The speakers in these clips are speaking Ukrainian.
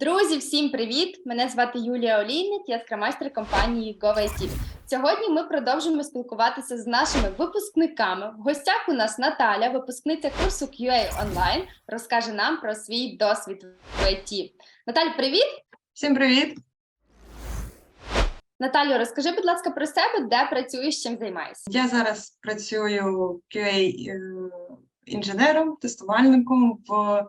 Друзі, всім привіт! Мене звати Юлія Олійник, я скрамайстер компанії GoVIT. Сьогодні ми продовжимо спілкуватися з нашими випускниками. В гостях у нас Наталя, випускниця курсу QA Online, розкаже нам про свій досвід в IT. Наталь, привіт! Всім привіт! Наталю, розкажи, будь ласка, про себе, де працюєш, чим займаєшся. Я зараз працюю QA е, інженером, тестувальником в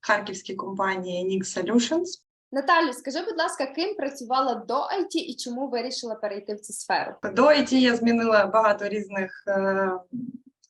харківській компанії Nix Solutions. Наталю, скажи, будь ласка, ким працювала до IT і чому вирішила перейти в цю сферу? До IT я змінила багато різних е,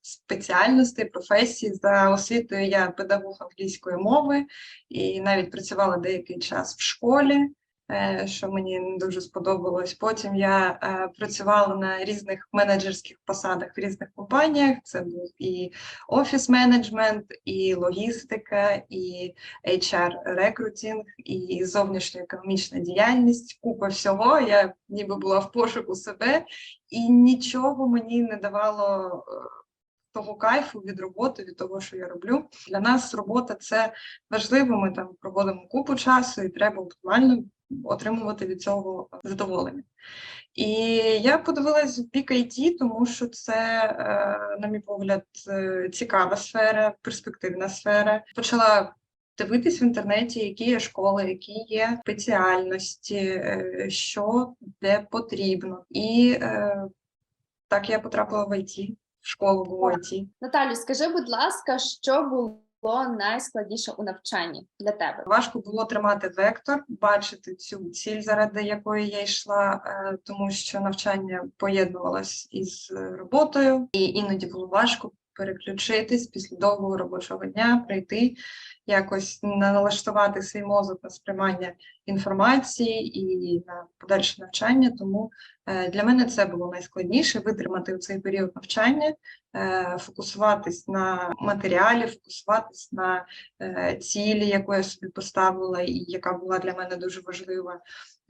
спеціальностей, професій. За освітою я педагог англійської мови і навіть працювала деякий час в школі. Е, Що мені не дуже сподобалось. Потім я е, працювала на різних менеджерських посадах в різних компаніях. Це був і офіс менеджмент, і логістика, і HR рекрутинг, і зовнішньоекономічна діяльність. Купа всього. Я ніби була в пошуку себе, і нічого мені не давало е, того кайфу від роботи, від того, що я роблю. Для нас робота це важливо. Ми там проводимо купу часу, і треба оптимально отримувати від цього задоволення. І я подивилась в бік IT, тому що це, е, на мій погляд, е, цікава сфера, перспективна сфера. Почала дивитись в інтернеті, які є школи, які є спеціальності, е, що де потрібно. І так я потрапила в IT, в школу в IT. Наталю, скажи, будь ласка, що було найскладніше у навчанні для тебе? Важко було тримати вектор, бачити цю ціль, заради якої я йшла, е, тому що навчання поєднувалось із е, роботою, і іноді було важко переключитись після довгого робочого дня, прийти, якось налаштувати свій мозок на сприймання інформації і на подальше навчання. Тому е, для мене це було найскладніше витримати у цей період навчання, фокусуватись на матеріалі, фокусуватись на е, цілі, яку я собі поставила, і яка була для мене дуже важлива.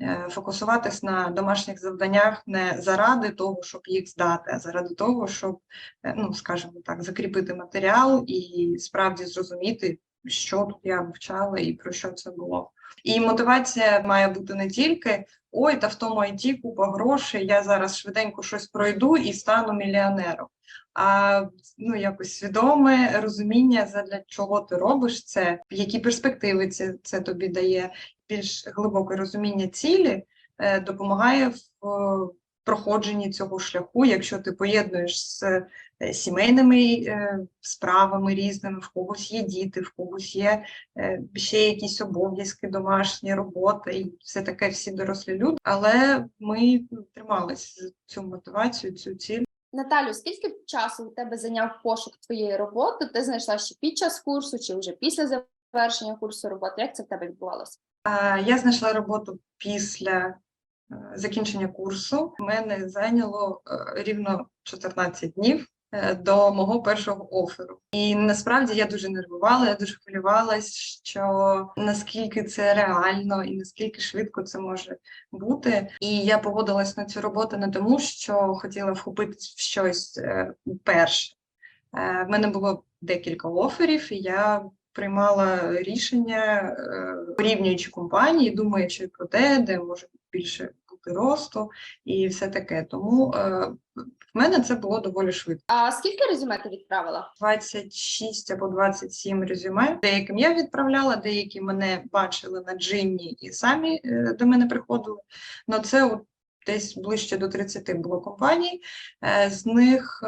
Е, Фокусуватись на домашніх завданнях не заради того, щоб їх здати, а заради того, щоб, е, ну скажімо так, закріпити матеріал і справді зрозуміти, що тут я вивчала і про що це було. І мотивація має бути не тільки ой, та в тому IT купа грошей, я зараз швиденько щось пройду і стану мільйонером. А ну якось свідоме розуміння, задля чого ти робиш це, які перспективи це, це тобі дає, більш глибоке розуміння цілі е, допомагає в проходженні цього шляху, якщо ти поєднуєш з е, сімейними е, справами різними, в когось є діти, в когось є е, ще якісь обов'язки, домашні роботи, і все таке всі дорослі люди. Але ми трималися цю мотивацію, цю ціль. Наталю, скільки часу у тебе зайняв пошук твоєї роботи? Ти знайшла ще під час курсу чи вже після завершення курсу роботи? Як це в тебе відбувалося? Я знайшла роботу після закінчення курсу. Мене зайняло е, рівно 14 днів е, до мого першого оферу. І насправді я дуже нервувала, я дуже хвилювалась, що наскільки це реально і наскільки швидко це може бути. І я погодилась на цю роботу не тому, що хотіла вхопитись в щось е, перше. Е, В мене було декілька оферів, і я приймала рішення, е, порівнюючи компанії, думаючи про те, де може більше бути росту і все таке. Тому е, в мене це було доволі швидко. А скільки резюме ти відправила? 26 або 27 резюме. Деяким я відправляла, деякі мене бачили на джинні і самі е, до мене приходили. Ну це десь ближче до 30 було компаній. З них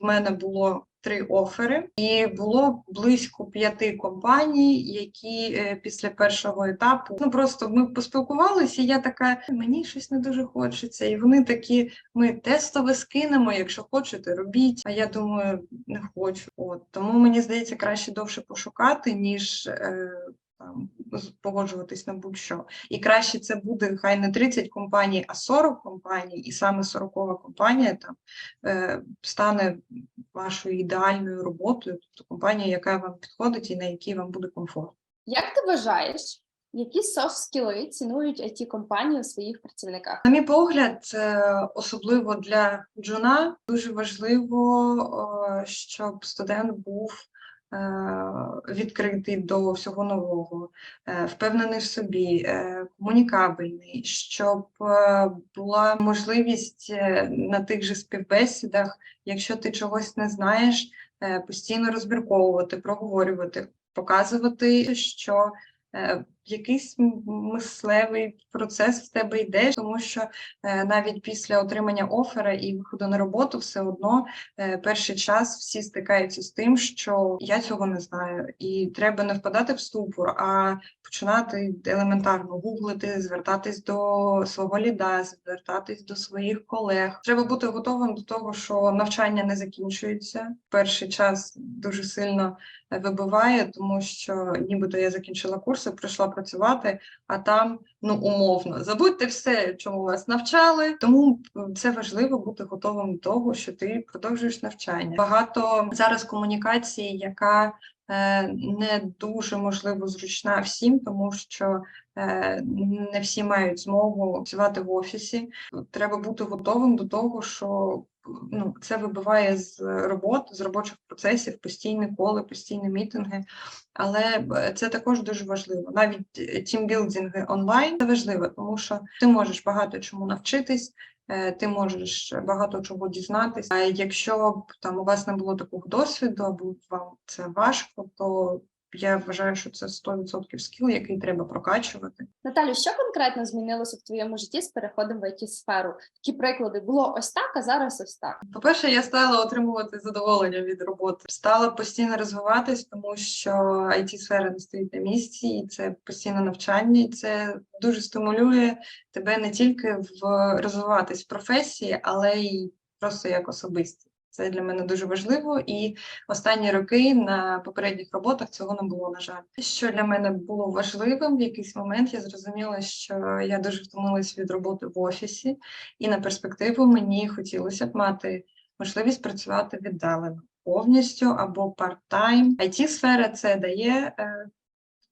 в мене було три офери, і було близько п'яти компаній, які е, після першого етапу ну просто ми поспілкувалися, і я така, мені щось не дуже хочеться. І вони такі, ми тестове скинемо, якщо хочете, робіть. А я думаю, не хочу. От тому мені здається, краще довше пошукати, ніж. Е, там погоджуватись на будь-що. І краще це буде хай не 30 компаній, а 40 компаній, і саме 40 компанія там е, стане вашою ідеальною роботою, тобто компанія, яка вам підходить і на якій вам буде комфортно. Як ти вважаєш, які софт скіли цінують it компанії у своїх працівниках? На мій погляд, особливо для джуна, дуже важливо, щоб студент був відкритий до всього нового, е, впевнений в собі, е, комунікабельний, щоб е, була можливість е, на тих же співбесідах, якщо ти чогось не знаєш, е, постійно розмірковувати, проговорювати, показувати, що е, якийсь м- мислевий процес в тебе йде, тому що е, навіть після отримання оффера і виходу на роботу все одно е, перший час всі стикаються з тим, що я цього не знаю, і треба не впадати в ступор, а починати елементарно гуглити, звертатись до свого ліда, звертатись до своїх колег. Треба бути готовим до того, що навчання не закінчується. Перший час дуже сильно е, вибиває, тому що нібито я закінчила курси, прийшла працювати, а там ну умовно забудьте все, чому вас навчали. Тому це важливо бути готовим до того, що ти продовжуєш навчання. Багато зараз комунікації, яка е, не дуже можливо зручна всім, тому що е, не всі мають змогу працювати в офісі. Треба бути готовим до того, що ну, це вибиває з роботи, з робочих процесів, постійні коли, постійні мітинги. Але е, це також дуже важливо. Навіть тімбілдинги онлайн це важливо, тому що ти можеш багато чому навчитись, е, ти можеш багато чого дізнатись. А якщо б там у вас не було такого досвіду, або вам це важко, то я вважаю, що це 100% скіл, який треба прокачувати. Наталю, що конкретно змінилося в твоєму житті з переходом в it сферу? Такі приклади було ось так, а зараз ось так. По-перше, я стала отримувати задоволення від роботи. Стала постійно розвиватись, тому що it сфера не стоїть на місці, і це постійне навчання, і це дуже стимулює тебе не тільки в розвиватись в професії, але й просто як особисті. Це для мене дуже важливо, і останні роки на попередніх роботах цього не було, на жаль. Що для мене було важливим, в якийсь момент я зрозуміла, що я дуже втомилась від роботи в офісі, і на перспективу мені хотілося б мати можливість працювати віддалено повністю або part-time. it сфера це дає. е,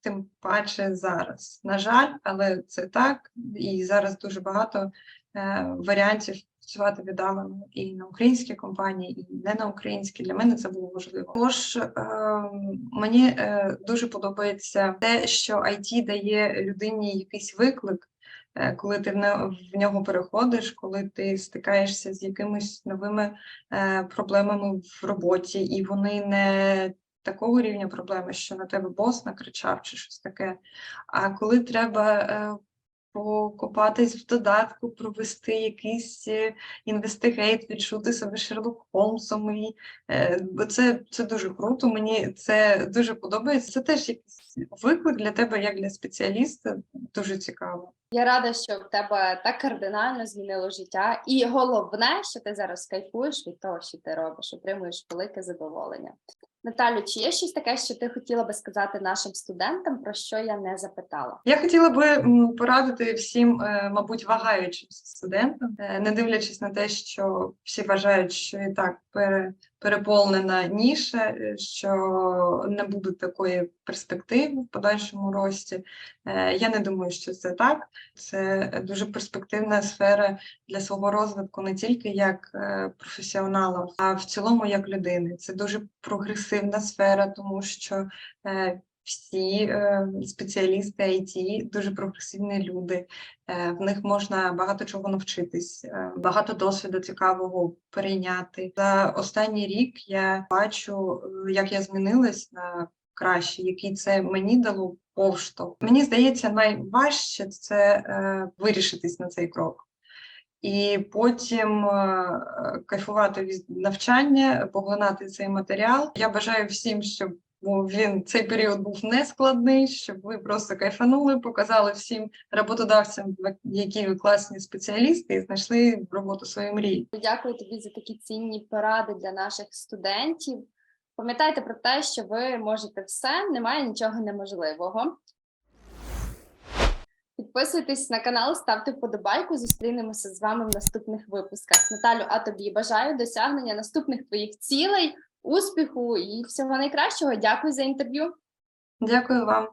Тим паче зараз. На жаль, але це так. І зараз дуже багато е, варіантів працювати віддалено і на українські компанії, і не на українські. Для мене це було важливо. Тож е, мені е, дуже подобається те, що IT дає людині якийсь виклик. е, Коли ти в нього переходиш, коли ти стикаєшся з якимись новими е, проблемами в роботі, і вони не такого рівня проблеми, що на тебе бос накричав чи щось таке. А коли треба покопатись в додатку, провести якийсь е, інвестигейт, відчути себе Шерлок Холмсом. І, е, це, це дуже круто. Мені це дуже подобається. Це теж якийсь виклик для тебе, як для спеціаліста. Дуже цікаво. Я рада, що в тебе так кардинально змінило життя, і головне, що ти зараз кайфуєш від того, що ти робиш, отримуєш велике задоволення. Наталю, чи є щось таке, що ти хотіла би сказати нашим студентам, про що я не запитала? Я хотіла би порадити всім, е, мабуть, вагаючим студентам, е, не дивлячись на те, що всі вважають, що і так пере, переповнена ніша, е, що не буде такої перспективи в подальшому рості. Е, Я не думаю, що це так. Це дуже перспективна сфера для свого розвитку не тільки як е, професіонала, а в цілому як людини. Це дуже прогресивна сфера, тому що всі е, спеціалісти IT дуже прогресивні люди. Е, в них можна багато чого навчитись, е, багато досвіду цікавого перейняти. За останній рік я бачу, як я змінилась на краще, який це мені дало поштовх. Мені здається, найважче це вирішитись на цей крок. І потім кайфувати від навчання, поглинати цей матеріал. Я бажаю всім, щоб бо він цей період був нескладний, щоб ви просто кайфанули, показали всім роботодавцям, які ви класні спеціалісти, і знайшли роботу своєї мрії. Дякую тобі за такі цінні поради для наших студентів. Пам'ятайте про те, що ви можете все, немає нічого неможливого. Підписуйтесь на канал, ставте вподобайку. Зустрінемося з вами в наступних випусках. Наталю, а тобі бажаю досягнення наступних твоїх цілей, успіху і всього найкращого. Дякую за інтерв'ю. Дякую вам.